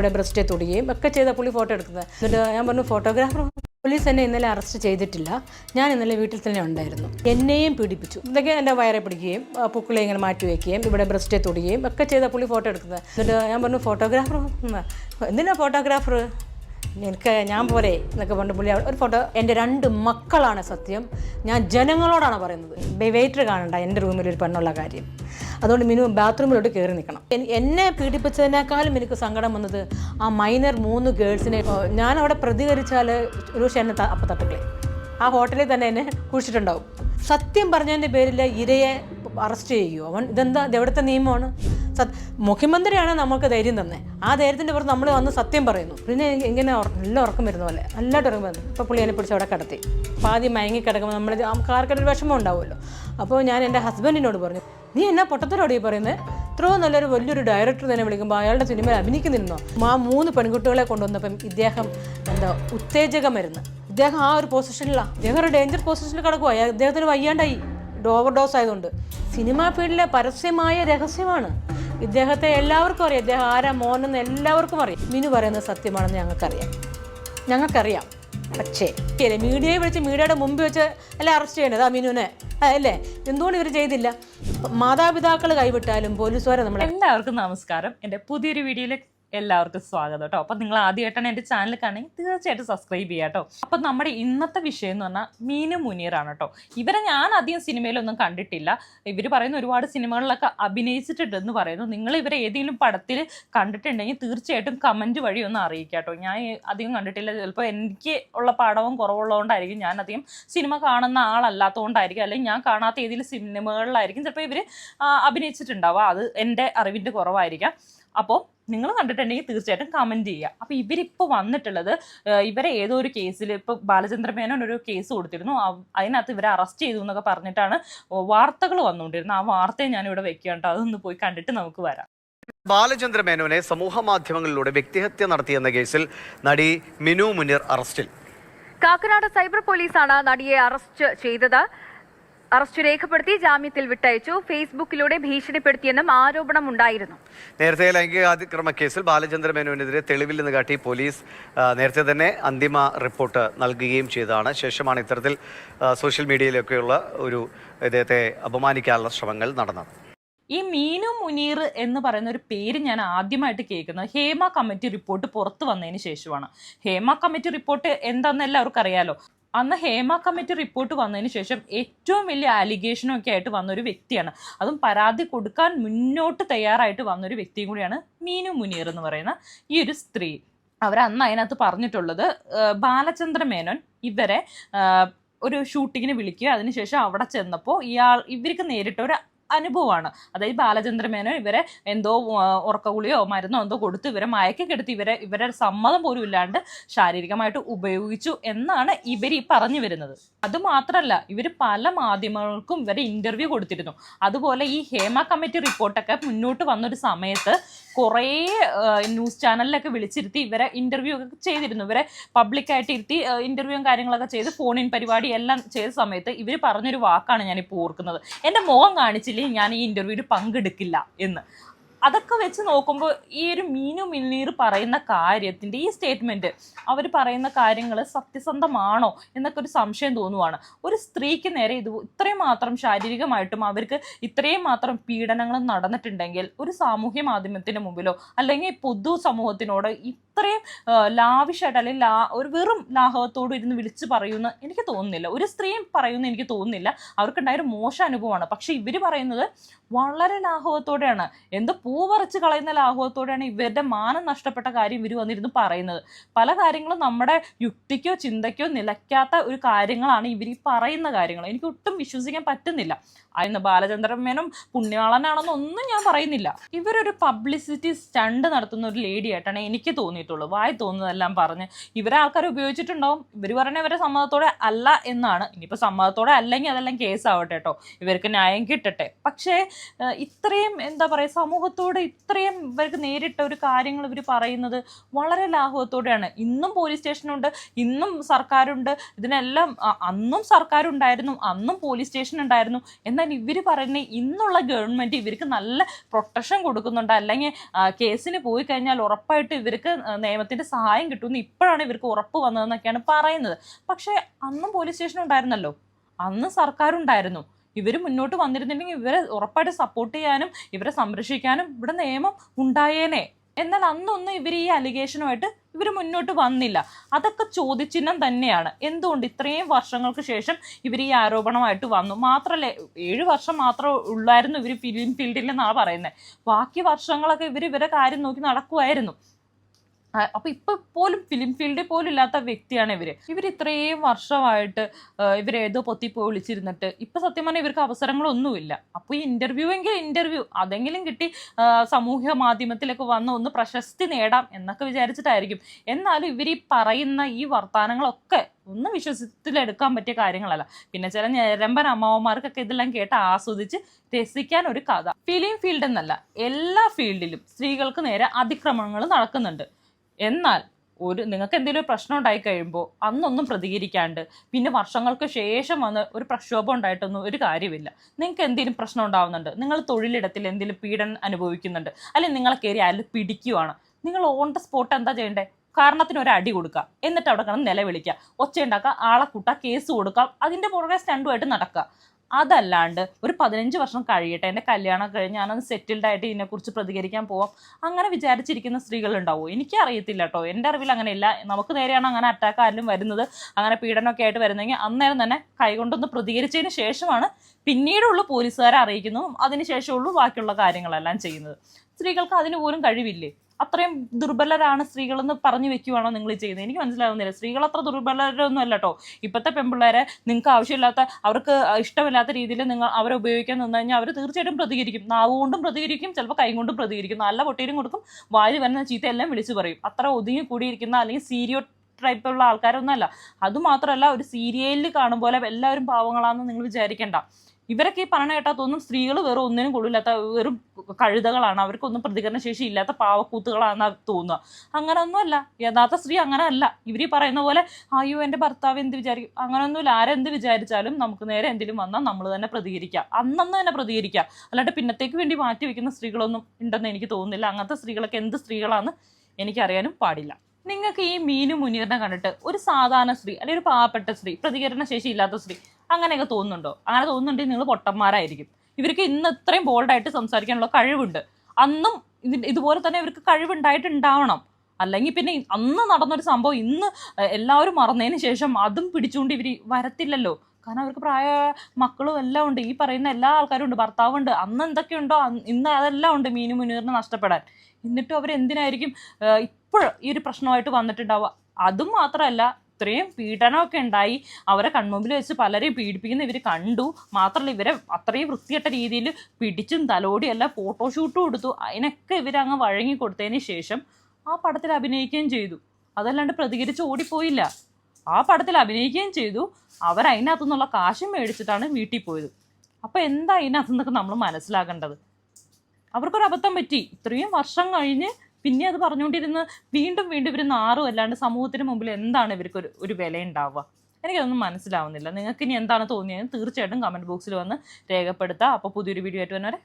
ഇവിടെ ബ്രസ്റ്റ് തൊടുകയും ഒക്കെ ചെയ്ത പുള്ളി ഫോട്ടോ എടുക്കുന്നത്. എന്നിട്ട് ഞാൻ പറഞ്ഞു ഫോട്ടോഗ്രാഫർ പോലീസ് എന്നെ ഇന്നലെ അറസ്റ്റ് ചെയ്തിട്ടില്ല. ഞാൻ ഇന്നലെ വീട്ടിൽ തന്നെ ഉണ്ടായിരുന്നു. എന്നെയും പീഡിപ്പിച്ചു. ഇതൊക്കെ എന്റെ വയറെ പിടിക്കുകയും പൂക്കളെ ഇങ്ങനെ മാറ്റി വയ്ക്കുകയും ഇവിടെ ബ്രസ്റ്റ് തൊടുകയും ഒക്കെ ചെയ്ത പുള്ളി ഫോട്ടോ എടുക്കുന്നത്. എന്നിട്ട് ഞാൻ പറഞ്ഞു ഫോട്ടോഗ്രാഫർ? എന്തിനാ ഫോട്ടോഗ്രാഫർ? എനിക്ക് ഞാൻ പോരെ എന്നൊക്കെ പറഞ്ഞു പുള്ളി ഒരു ഫോട്ടോ എന്റെ രണ്ട് മക്കളാണ് സത്യം. ഞാൻ ജനങ്ങളോടാണ് പറയുന്നത്. വെയിറ്റർ കാണണ്ട എന്റെ റൂമിൽ ഒരു പെണ്ണുള്ള കാര്യം. അതുകൊണ്ട് മിനു ബാത്റൂമിലോട്ട് കയറി നിൽക്കണം. എന്നെ പീഡിപ്പിച്ചതിനേക്കാളും എനിക്ക് സങ്കടം വന്നത് ആ മൈനർ മൂന്ന് ഗേൾസിനെ ഞാൻ അവിടെ പ്രതികരിച്ചാൽ ഒരു പക്ഷേ എന്നെ അപ്പം തട്ടുകളെ ആ ഹോട്ടലിൽ തന്നെ എന്നെ കുഴിച്ചിട്ടുണ്ടാവും. സത്യം പറഞ്ഞതിന്റെ പേരിൽ ഇരയെ അറസ്റ്റ് ചെയ്യുമോ അവൻ ഇതെന്താ ഇത് എവിടുത്തെ നിയമമാണ്? സത് മുഖ്യമന്ത്രിയാണ് നമുക്ക് ധൈര്യം തന്നെ. ആ ധൈര്യത്തിന്റെ പുറത്ത് നമ്മൾ വന്ന് സത്യം പറയുന്നു. പിന്നെ ഇങ്ങനെ നല്ല ഉറക്കം വരുന്ന പോലെ നല്ലതായിട്ട് ഉറക്കം വരുന്നു. ഇപ്പോൾ പുള്ളി എന്നെ പിടിച്ച് അവിടെ കിടത്തി. ആദ്യം മയങ്ങി കിടക്കുമ്പോൾ നമ്മൾ ആർക്കൊരു വിഷമം ഉണ്ടാവുമല്ലോ. അപ്പോൾ ഞാൻ എന്റെ ഹസ്ബൻഡിനോട് പറഞ്ഞു നീ എന്നാ പൊട്ടത്തിനോട് ഈ പറയുന്നത് ഇത്രയും നല്ലൊരു വലിയൊരു ഡയറക്ടർ തന്നെ വിളിക്കുമ്പോൾ അയാളുടെ സിനിമയിൽ അഭിനയിക്കുന്നിരുന്നോ ആ മൂന്ന് പെൺകുട്ടികളെ കൊണ്ടുവന്നപ്പം ഇദ്ദേഹം എന്താ ഉത്തേജക മരുന്ന്. ഇദ്ദേഹം ആ ഒരു പൊസിഷനിലാണ് ഇദ്ദേഹം ഒരു ഡേഞ്ചർ പൊസിഷനിൽ കിടക്കുവായി ഇദ്ദേഹത്തിന് വയ്യാണ്ടായി. ഓവർ ഡോസ് ആയതുകൊണ്ട് സിനിമാ ഫീൽഡിലെ പരസ്യമായ രഹസ്യമാണ്. ഇദ്ദേഹത്തെ എല്ലാവർക്കും അറിയാം. ഇദ്ദേഹം ആരാ മോനെന്ന് എല്ലാവർക്കും അറിയാം. മിനു പറയുന്നത് സത്യമാണെന്ന് ഞങ്ങൾക്കറിയാം. ഞങ്ങൾക്കറിയാം. പക്ഷേ ശരി മീഡിയയെ വിളിച്ച് മീഡിയയുടെ മുമ്പിൽ വെച്ച് അല്ലേ അറസ്റ്റ് ചെയ്യേണ്ടത് ആ മിനുവിനെ? അല്ലേ? എന്തുകൊണ്ട് ഇവർ ചെയ്തില്ല? മാതാപിതാക്കൾ കൈവിട്ടാലും പോലീസുകാരെ നമ്മളെ എല്ലാവർക്കും നമസ്കാരം. എന്റെ പുതിയൊരു വീഡിയോയിലേക്ക് എല്ലാവർക്കും സ്വാഗതം കേട്ടോ. അപ്പം നിങ്ങൾ ആദ്യമായിട്ടാണ് എന്റെ ചാനൽ കാണുമെങ്കിൽ തീർച്ചയായിട്ടും സബ്സ്ക്രൈബ് ചെയ്യുക കേട്ടോ. അപ്പം നമ്മുടെ ഇന്നത്തെ വിഷയം എന്ന് പറഞ്ഞാൽ മീനു മുനീറാണ് കേട്ടോ. ഇവരെ ഞാൻ ആദ്യം സിനിമയിലൊന്നും കണ്ടിട്ടില്ല. ഇവർ പറയുന്ന ഒരുപാട് സിനിമകളിലൊക്കെ അഭിനയിച്ചിട്ടുണ്ടെന്ന് പറയുന്നു. നിങ്ങൾ ഇവരെ ഏതെങ്കിലും പടത്തിൽ കണ്ടിട്ടുണ്ടെങ്കിൽ തീർച്ചയായിട്ടും കമന്റ് വഴി ഒന്ന് അറിയിക്കുക കേട്ടോ. ഞാൻ അധികം കണ്ടിട്ടില്ല. ചിലപ്പോൾ എനിക്ക് ഉള്ള പടവും കുറവുള്ളതുകൊണ്ടായിരിക്കും ഞാൻ അധികം സിനിമ കാണുന്ന ആളല്ലാത്തതുകൊണ്ടായിരിക്കും. അല്ലെങ്കിൽ ഞാൻ കാണാത്ത ഏതെങ്കിലും സിനിമകളിലായിരിക്കും ചിലപ്പോൾ ഇവർ അഭിനയിച്ചിട്ടുണ്ടാവുക. അത് എന്റെ അറിവിന്റെ കുറവായിരിക്കാം. അപ്പോൾ നിങ്ങൾ കണ്ടിട്ടുണ്ടെങ്കിൽ തീർച്ചയായിട്ടും കമന്റ് ചെയ്യുക. അപ്പോൾ ഇവരിപ്പോൾ വന്നിട്ടുള്ളത് ഇവരെ ഏതോ ഒരു കേസിൽ ഇപ്പോൾ ബാലചന്ദ്ര മേനോൻ ഒരു കേസ് കൊടുത്തിരുന്നു. അതിനകത്ത് ഇവരെ അറസ്റ്റ് ചെയ്തു എന്നൊക്കെ പറഞ്ഞിട്ടാണ് വാർത്തകൾ വന്നുകൊണ്ടിരുന്നത്. ആ വാർത്തയെ ഞാനിവിടെ വെക്കുക കേട്ടോ. അതൊന്ന് പോയി കണ്ടിട്ട് നമുക്ക് വരാം. ബാലചന്ദ്ര മേനോനെ സമൂഹ മാധ്യമങ്ങളിലൂടെ വ്യക്തിഹത്യ നടത്തിയെന്ന കേസിൽ നടി മിനു മുനീർ അറസ്റ്റിൽ കാക്കനാട് സൈബർ പോലീസാണ് നടിയെ അറസ്റ്റ് ചെയ്തത്. അറസ്റ്റ് രേഖപ്പെടുത്തി ജാമ്യത്തിൽ വിട്ടയച്ചു. ഫേസ്ബുക്കിലൂടെ ഭീഷണിപ്പെടുത്തിയെന്നും ആരോപണം ഉണ്ടായിരുന്നു നേരത്തെ ലൈംഗികാതിക്രമ കേസിൽ ബാലചന്ദ്ര മേനോനെതിരെ തെളിവിൽ നിന്ന് കാട്ടി പോലീസ് നേരത്തെ തന്നെ അന്തിമ റിപ്പോർട്ട് നൽകുകയും ചെയ്തതാണ്. ശേഷമാണ് ഇത്തരത്തിൽ സോഷ്യൽ മീഡിയയിലൊക്കെയുള്ള ഒരു ഇദ്ദേഹത്തെ അപമാനിക്കാനുള്ള ശ്രമങ്ങൾ നടന്നത്. ഈ മീനു മുനീർ എന്ന് പറയുന്ന ഒരു പേര് ഞാൻ ആദ്യമായിട്ട് കേൾക്കുന്നത്. ഹേമ കമ്മിറ്റി റിപ്പോർട്ട് പുറത്തു വന്നതിന് ശേഷമാണ്. ഹേമ കമ്മിറ്റി റിപ്പോർട്ട് എന്താണെന്ന് എല്ലാവർക്കും അറിയാലോ. അന്ന് ഹേമ കമ്മിറ്റി റിപ്പോർട്ട് വന്നതിന് ശേഷം ഏറ്റവും വലിയ ആലിഗേഷനൊക്കെ ഒക്കെ ആയിട്ട് വന്നൊരു വ്യക്തിയാണ്. അതും പരാതി കൊടുക്കാൻ മുന്നോട്ട് തയ്യാറായിട്ട് വന്നൊരു വ്യക്തിയും കൂടിയാണ് മീനു മുനീർ എന്ന് പറയുന്ന ഈ ഒരു സ്ത്രീ. അവർ അന്ന് അതിനകത്ത് പറഞ്ഞിട്ടുള്ളത് ബാലചന്ദ്ര മേനോൻ ഇവരെ ഒരു ഷൂട്ടിങ്ങിന് വിളിക്കുക. അതിനുശേഷം അവിടെ ചെന്നപ്പോൾ ഇയാൾ ഇവർക്ക് നേരിട്ട് ഒരു അനുഭവമാണ്. അതായത് ബാലചന്ദ്രമേനോ ഇവരെ എന്തോ ഉറക്കഗുളിയോ മരുന്നോ എന്തോ കൊടുത്ത് ഇവരെ മയക്കി കെടുത്തി ഇവരെ ഇവരെ സമ്മതം പോലും ഇല്ലാണ്ട് ശാരീരികമായിട്ട് ഉപയോഗിച്ചു എന്നാണ് ഇവർ ഈ പറഞ്ഞു വരുന്നത്. അത് മാത്രമല്ല ഇവർ പല മാധ്യമങ്ങൾക്കും ഇവരെ ഇന്റർവ്യൂ കൊടുത്തിരുന്നു. അതുപോലെ ഈ ഹേമ കമ്മിറ്റി റിപ്പോർട്ടൊക്കെ മുന്നോട്ട് വന്നൊരു സമയത്ത് കുറേ ന്യൂസ് ചാനലിലൊക്കെ വിളിച്ചിരുത്തി ഇവരെ ഇന്റർവ്യൂ ഒക്കെ ചെയ്തിരുന്നു. ഇവരെ പബ്ലിക്കായിട്ട് ഇരുത്തി ഇന്റർവ്യൂവും കാര്യങ്ങളൊക്കെ ചെയ്ത് ഫോണിൻ പരിപാടി എല്ലാം ചെയ്ത സമയത്ത് ഇവർ പറഞ്ഞൊരു വാക്കാണ് ഞാനിപ്പോൾ ഓർക്കുന്നത്. എന്റെ മുഖം കാണിച്ചില്ലെങ്കിൽ ഞാൻ ഈ ഇന്റർവ്യൂവിൽ പങ്കെടുക്കില്ല എന്ന്. അതൊക്കെ വെച്ച് നോക്കുമ്പോൾ ഈ ഒരു മീനു മിന്നീർ പറയുന്ന കാര്യത്തിന്റെ ഈ സ്റ്റേറ്റ്മെന്റ് അവർ പറയുന്ന കാര്യങ്ങൾ സത്യസന്ധമാണോ എന്നൊക്കെ ഒരു സംശയം തോന്നുവാണ്. ഒരു സ്ത്രീക്ക് നേരെ ഇത് ഇത്രയും മാത്രം ശാരീരികമായിട്ടും അവർക്ക് ഇത്രയും മാത്രം പീഡനങ്ങൾ നടന്നിട്ടുണ്ടെങ്കിൽ ഒരു സാമൂഹ്യ മാധ്യമത്തിന് മുമ്പിലോ അല്ലെങ്കിൽ പൊതു സമൂഹത്തിനോട് ഇത്രയും ലാവിഷായിട്ട് അല്ലെങ്കിൽ ലാ ഒരു വെറും ലാഘവത്തോട് ഇരുന്ന് വിളിച്ച് പറയുന്ന എനിക്ക് തോന്നുന്നില്ല. ഒരു സ്ത്രീയും പറയുന്ന എനിക്ക് തോന്നുന്നില്ല. അവർക്കുണ്ടായ ഒരു മോശം അനുഭവമാണ്. പക്ഷെ ഇവർ പറയുന്നത് വളരെ ലാഘവത്തോടെയാണ്. എന്ത് പൂ പറിച്ച് കളയുന്ന ലാഘവത്തോടെയാണ് ഇവരുടെ മാനം നഷ്ടപ്പെട്ട കാര്യം ഇവർ വന്നിരുന്ന് പറയുന്നത്. പല കാര്യങ്ങളും നമ്മുടെ യുക്തിക്കോ ചിന്തയ്ക്കോ നിലയ്ക്കാത്ത ഒരു കാര്യങ്ങളാണ് ഇവർ ഈ പറയുന്ന കാര്യങ്ങൾ. എനിക്ക് ഒട്ടും വിശ്വസിക്കാൻ പറ്റുന്നില്ല. അതിന് ബാലചന്ദ്രൻ മേനും പുണ്യാളനാണെന്നൊന്നും ഞാൻ പറയുന്നില്ല. ഇവരൊരു പബ്ലിസിറ്റി സ്റ്റണ്ട് നടത്തുന്ന ഒരു ലേഡി ആയിട്ടാണ് എനിക്ക് തോന്നിയിട്ടുള്ളത്. ചെയ്യത്തുള്ളൂ. വായി തോന്നുന്നതെല്ലാം പറഞ്ഞ് ഇവരെ ആൾക്കാർ ഉപയോഗിച്ചിട്ടുണ്ടാവും. ഇവർ പറഞ്ഞ ഇവരെ സമ്മതത്തോടെ അല്ല എന്നാണ്. ഇനിയിപ്പോൾ സമ്മതത്തോടെ അല്ലെങ്കിൽ അതെല്ലാം കേസാവട്ടെ കേട്ടോ ഇവർക്ക് ന്യായം കിട്ടട്ടെ. പക്ഷേ ഇത്രയും എന്താ പറയുക സമൂഹത്തോട് ഇത്രയും ഇവർക്ക് നേരിട്ട ഒരു കാര്യങ്ങൾ ഇവർ പറയുന്നത് വളരെ ലാഘവത്തോടെയാണ്. ഇന്നും പോലീസ് സ്റ്റേഷനുണ്ട് ഇന്നും സർക്കാരുണ്ട്. ഇതിനെല്ലാം അന്നും സർക്കാരുണ്ടായിരുന്നു അന്നും പോലീസ് സ്റ്റേഷൻ ഉണ്ടായിരുന്നു എന്നാൽ ഇവർ പറയുന്ന ഇന്നുള്ള ഗവൺമെന്റ് ഇവർക്ക് നല്ല പ്രൊട്ടക്ഷൻ കൊടുക്കുന്നുണ്ട്. അല്ലെങ്കിൽ കേസിന് പോയി കഴിഞ്ഞാൽ ഉറപ്പായിട്ട് ഇവർക്ക് നിയമത്തിന്റെ സഹായം കിട്ടുമെന്ന് ഇപ്പോഴാണ് ഇവർക്ക് ഉറപ്പ് വന്നതെന്നൊക്കെയാണ് പറയുന്നത്. പക്ഷേ അന്നും പോലീസ് സ്റ്റേഷൻ ഉണ്ടായിരുന്നല്ലോ. അന്ന് സർക്കാരുണ്ടായിരുന്നു. ഇവർ മുന്നോട്ട് വന്നിരുന്നില്ലെങ്കിൽ ഇവരെ ഉറപ്പായിട്ട് സപ്പോർട്ട് ചെയ്യാനും ഇവരെ സംരക്ഷിക്കാനും ഇവിടെ നിയമം ഉണ്ടായേനെ. എന്നാൽ അന്നൊന്നും ഇവർ ഈ അലിഗേഷനുമായിട്ട് ഇവർ മുന്നോട്ട് വന്നില്ല. അതൊക്കെ ചോദ്യചിഹ്നം തന്നെയാണ്. എന്തുകൊണ്ട് ഇത്രയും വർഷങ്ങൾക്ക് ശേഷം ഇവർ ഈ ആരോപണമായിട്ട് വന്നു? മാത്രമല്ല ഏഴ് വർഷം മാത്രമേ ഉള്ളായിരുന്നു ഇവർ ഫിലിം ഫീൽഡിൽ എന്നാണ് പറയുന്നത്. ബാക്കി വർഷങ്ങളൊക്കെ ഇവർ ഇവരെ കാര്യം നോക്കി നടക്കുമായിരുന്നു അപ്പൊ ഇപ്പൊ പോലും ഫിലിം ഫീൽഡിൽ പോലും ഇല്ലാത്ത വ്യക്തിയാണ് ഇവർ. ഇവർ ഇത്രയും വർഷമായിട്ട് ഇവർ ഏതോ പൊത്തിപ്പോയി വിളിച്ചിരുന്നിട്ട് ഇപ്പൊ സത്യം പറഞ്ഞാൽ ഇവർക്ക് അവസരങ്ങളൊന്നുമില്ല. അപ്പൊ ഈ ഇന്റർവ്യൂ എങ്കിൽ ഇന്റർവ്യൂ അതെങ്കിലും കിട്ടി സമൂഹ മാധ്യമത്തിലൊക്കെ വന്ന് ഒന്ന് പ്രശസ്തി നേടാം എന്നൊക്കെ വിചാരിച്ചിട്ടായിരിക്കും. എന്നാലും ഇവർ ഈ പറയുന്ന ഈ വർത്തമാനങ്ങളൊക്കെ ഒന്ന് വിശ്വസത്തിലെടുക്കാൻ പറ്റിയ കാര്യങ്ങളല്ല. പിന്നെ ചില ഞരമ്പൻ അമ്മാവന്മാർക്കൊക്കെ ഇതെല്ലാം കേട്ട് ആസ്വദിച്ച് രസിക്കാൻ ഒരു കഥ. ഫിലിം ഫീൽഡ് എന്നല്ല എല്ലാ ഫീൽഡിലും സ്ത്രീകൾക്ക് നേരെ അതിക്രമങ്ങൾ നടക്കുന്നുണ്ട്. എന്നാൽ ഒരു നിങ്ങൾക്ക് എന്തെങ്കിലും പ്രശ്നം ഉണ്ടായി കഴിയുമ്പോൾ അന്നൊന്നും പ്രതികരിക്കാണ്ട് പിന്നെ വർഷങ്ങൾക്ക് ശേഷം വന്ന് ഒരു പ്രക്ഷോഭം ഉണ്ടായിട്ടൊന്നും ഒരു കാര്യമില്ല. നിങ്ങൾക്ക് എന്തെങ്കിലും പ്രശ്നം ഉണ്ടാവുന്നുണ്ട് നിങ്ങൾ തൊഴിലിടത്തിൽ എന്തെങ്കിലും പീഡനം അനുഭവിക്കുന്നുണ്ട് അല്ലെങ്കിൽ നിങ്ങളെ കയറി അയാൾ പിടിക്കുവാണ് നിങ്ങൾ ഓൺ ദ സ്പോട്ട് എന്താ ചെയ്യേണ്ടത് കാരണത്തിന് ഒരു അടി കൊടുക്കുക എന്നിട്ട് അവിടെ കിടന്ന് നിലവിളിക്കുക ഒച്ചയുണ്ടാക്കുക ആളെ കൂട്ടുക കേസ് കൊടുക്കുക അതിന്റെ പുറകെ സ്റ്റണ്ടുമായിട്ട് നടക്കുക. അതല്ലാണ്ട് ഒരു പതിനഞ്ച് വർഷം കഴിയട്ടെ എന്റെ കല്യാണം കഴിഞ്ഞ് ഞാനൊന്ന് സെറ്റിൽഡ് ആയിട്ട് ഇതിനെക്കുറിച്ച് പ്രതികരിക്കാൻ പോവാം. അങ്ങനെ വിചാരിച്ചിരിക്കുന്ന എനിക്ക് എനിക്കറിയത്തില്ല കേട്ടോ എന്റെ അറിവിൽ അങ്ങനെയില്ല. നമുക്ക് നേരെയാണ് അങ്ങനെ അറ്റാക്ക് ആരിലും വരുന്നത്. അങ്ങനെ പീഡനമൊക്കെ ആയിട്ട് വരുന്നെങ്കിൽ അന്നേരം തന്നെ കൈകൊണ്ടൊന്ന് പ്രതികരിച്ചതിന് ശേഷമാണ് പിന്നീടുള്ള പോലീസുകാരെ അറിയിക്കുന്നു അതിനുശേഷമുള്ളൂ ബാക്കിയുള്ള കാര്യങ്ങളെല്ലാം ചെയ്യുന്നത്. സ്ത്രീകൾക്ക് അതിന് പോലും കഴിവില്ലേ? അത്രയും ദുർബലരാണ് സ്ത്രീകളെന്ന് പറഞ്ഞു വെക്കുവാണോ നിങ്ങൾ ചെയ്യുന്നത്? എനിക്ക് മനസ്സിലാവുന്നില്ല. സ്ത്രീകൾ അത്ര ദുർബലരൊന്നും അല്ല കേട്ടോ ഇപ്പോഴത്തെ പെൺപിള്ളേരെ നിങ്ങൾക്ക് ആവശ്യമില്ലാത്ത അവർക്ക് ഇഷ്ടമില്ലാത്ത രീതിയിൽ നിങ്ങൾ അവരെ ഉപയോഗിക്കാൻ നിന്ന് കഴിഞ്ഞാൽ അവർ തീർച്ചയായിട്ടും പ്രതികരിക്കും. നാവ് കൊണ്ടും പ്രതികരിക്കും ചിലപ്പോൾ കൈ കൊണ്ടും പ്രതികരിക്കും. നല്ല പൊട്ടീരും കൊടുക്കും വായിൽ വരുന്ന ചീത്ത എല്ലാം വിളിച്ചു പറയും. അത്ര ഒതുങ്ങി കൂടിയിരിക്കുന്ന അല്ലെങ്കിൽ സീരിയോ ടൈപ്പുള്ള ആൾക്കാരൊന്നും അല്ല. അതുമാത്രമല്ല ഒരു സീരിയലിൽ കാണും പോലെ എല്ലാവരും പാവങ്ങളാണെന്ന് നിങ്ങൾ വിചാരിക്കേണ്ട. ഇവരൊക്കെ ഈ പറഞ്ഞ കേട്ടാൽ തോന്നും സ്ത്രീകൾ വേറെ ഒന്നിനും കൊള്ളില്ലാത്ത വെറും കഴുതകളാണ്. അവർക്കൊന്നും പ്രതികരണ ശേഷി ഇല്ലാത്ത പാവക്കൂത്തുകളാണ് തോന്നുക. അങ്ങനെയൊന്നുമല്ല യഥാർത്ഥ സ്ത്രീ അങ്ങനെ അല്ല ഇവർ ഈ പറയുന്ന പോലെ അയ്യോ എന്റെ ഭർത്താവ് എന്ത് വിചാരിക്കും? അങ്ങനെയൊന്നുമില്ല ആരെന്ത് വിചാരിച്ചാലും നമുക്ക് നേരെ എന്തെങ്കിലും വന്നാൽ നമ്മൾ തന്നെ പ്രതികരിക്കുക അന്നന്ന് തന്നെ പ്രതികരിക്കുക അല്ലാണ്ട് പിന്നത്തേക്ക് വേണ്ടി മാറ്റി വെക്കുന്ന സ്ത്രീകളൊന്നും ഉണ്ടെന്ന് എനിക്ക് തോന്നുന്നില്ല. അങ്ങനത്തെ സ്ത്രീകളൊക്കെ എന്ത് സ്ത്രീകളാണെന്ന് എനിക്കറിയാനും പാടില്ല. നിങ്ങൾക്ക് ഈ മീനു മുനീറിനെ കണ്ടിട്ട് ഒരു സാധാരണ സ്ത്രീ അല്ലെങ്കിൽ ഒരു പാവപ്പെട്ട സ്ത്രീ പ്രതികരണ ശേഷി ഇല്ലാത്ത സ്ത്രീ അങ്ങനെയൊക്കെ തോന്നുന്നുണ്ടോ? അങ്ങനെ തോന്നുന്നുണ്ടെങ്കിൽ നിങ്ങൾ പൊട്ടന്മാരായിരിക്കും. ഇവർക്ക് ഇന്ന് ഇത്രയും ബോൾഡായിട്ട് സംസാരിക്കാനുള്ള കഴിവുണ്ട്. അന്നും ഇതുപോലെ തന്നെ ഇവർക്ക് കഴിവുണ്ടായിട്ടുണ്ടാവണം. അല്ലെങ്കിൽ പിന്നെ അന്ന് നടന്നൊരു സംഭവം ഇന്ന് എല്ലാവരും മറന്നതിന് ശേഷം അതും പിടിച്ചുകൊണ്ട് ഇവർ വരത്തില്ലല്ലോ. കാരണം അവർക്ക് പ്രായ മക്കളും എല്ലാം ഉണ്ട്. ഈ പറയുന്ന എല്ലാ ആൾക്കാരും ഉണ്ട്. ഭർത്താവുണ്ട്. അന്ന് എന്തൊക്കെയുണ്ടോ ഇന്ന് അതെല്ലാം ഉണ്ട് മീനു മുനീറിന് നഷ്ടപ്പെടാൻ. എന്നിട്ടും അവരെന്തിനായിരിക്കും ഇപ്പോൾ ഈ ഒരു പ്രശ്നമായിട്ട് വന്നിട്ടുണ്ടാവുക? അതും മാത്രമല്ല ഇത്രയും പീഡനമൊക്കെ ഉണ്ടായി. അവരെ കൺമുമ്പിൽ വെച്ച് പലരെയും പീഡിപ്പിക്കുന്ന. ഇവർ കണ്ടു. മാത്രമല്ല ഇവരെ അത്രയും വൃത്തികെട്ട രീതിയിൽ പിടിച്ചും തലോടിയും എല്ലാം ഫോട്ടോഷൂട്ടും എടുത്തു. അതിനൊക്കെ ഇവരങ്ങ് വഴങ്ങി കൊടുത്തതിന് ശേഷം ആ പടത്തിൽ അഭിനയിക്കുകയും ചെയ്തു. അതല്ലാണ്ട് പ്രതികരിച്ച് ഓടിപ്പോയില്ല. ആ പടത്തിൽ അഭിനയിക്കുകയും ചെയ്തു. അവർ അതിനകത്തു നിന്നുള്ള കാശും മേടിച്ചിട്ടാണ് വീട്ടിൽ പോയത്. അപ്പോൾ എന്താ അതിനകത്തു നിന്നൊക്കെ നമ്മൾ മനസ്സിലാക്കേണ്ടത്? അവർക്കൊരു അബദ്ധം പറ്റി. ഇത്രയും വർഷം കഴിഞ്ഞ് പിന്നെ അത് പറഞ്ഞുകൊണ്ടിരുന്ന് വീണ്ടും വീണ്ടും ഇവർ നാറും അല്ലാണ്ട് സമൂഹത്തിന് മുമ്പിൽ എന്താണ് ഇവർക്ക് ഒരു ഒരു വില ഉണ്ടാവുക എനിക്കതൊന്നും മനസ്സിലാവുന്നില്ല. നിങ്ങൾക്ക് ഇനി എന്താണ് തോന്നിയത് തീർച്ചയായിട്ടും കമന്റ് ബോക്സിൽ വന്ന് രേഖപ്പെടുത്തുക അപ്പോൾ പുതിയൊരു വീഡിയോ ആയിട്ട് വന്നവരെ